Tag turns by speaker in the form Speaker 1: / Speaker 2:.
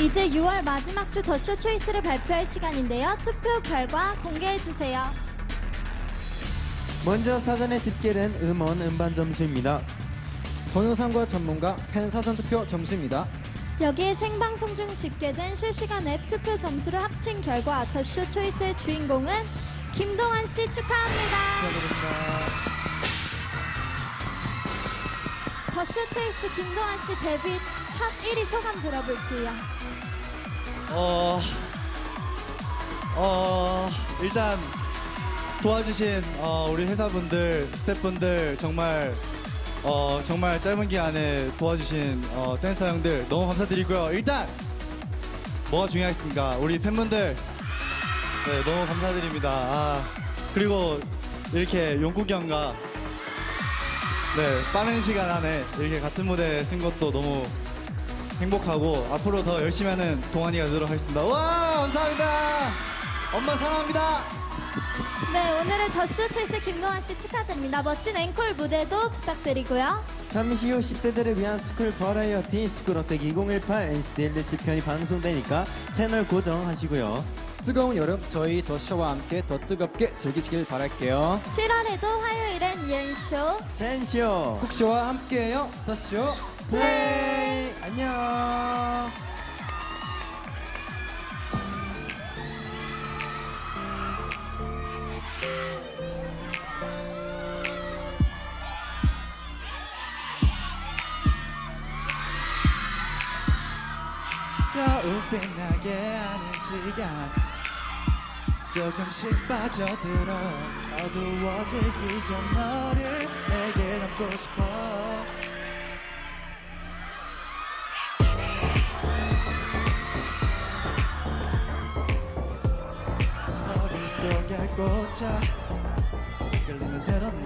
Speaker 1: 이제 6월 마지막 주 더쇼 초이스를 발표할 시간인데요. 투표 결과 공개해 주세요.
Speaker 2: 먼저 사전에 집계된 음원 음반 점수입니다.
Speaker 3: 동영상과 전문가 팬 사전 투표 점수입니다.
Speaker 1: 여기에 생방송 중 집계된 실시간 앱 투표 점수를 합친 결과 더쇼 초이스의 주인공은 김동완 씨 축하합니다. 더쇼 초이스 김동완 씨 데뷔 첫 1위 소감 들어볼게요.
Speaker 4: 어, 어, 일단 도와주신 어, 우리 회사분들, 스태프분들 정말 어, 정말 짧은 기간에 도와주신 어, 댄서 형들 너무 감사드리고요. 일단 뭐가 중요하겠습니까? 우리 팬분들 네, 너무 감사드립니다. 아, 그리고 이렇게 용국이 형과 네, 빠른 시간 안에 이렇게 같은 무대 쓴 것도 너무 행복하고 앞으로 더 열심히 하는 동환이가 되도록 하겠습니다. 와 감사합니다. 엄마 사랑합니다.
Speaker 1: 네, 오늘의 더쇼 초이스 김동완 씨 축하드립니다. 멋진 앵콜 무대도 부탁드리고요.
Speaker 2: 잠시 후 10대들을 위한 스쿨 버라이어티 스쿨어택 2018 NCT 1대 편이 방송되니까 채널 고정하시고요.
Speaker 3: 뜨거운 여름 저희 더 쇼와 함께 더 뜨겁게 즐기시길 바랄게요.
Speaker 1: 7월에도 화요일엔 예쇼
Speaker 2: 젠쇼
Speaker 3: 쿡쇼와 함께해요. 더 쇼.
Speaker 2: 플레이 안녕.
Speaker 4: 겨울빛 나게 하는 시간. 조금씩 빠져들어 어두워지기 전 너를 내게 담고 싶어. 머릿속에 꽂혀 끌리는 대로 내게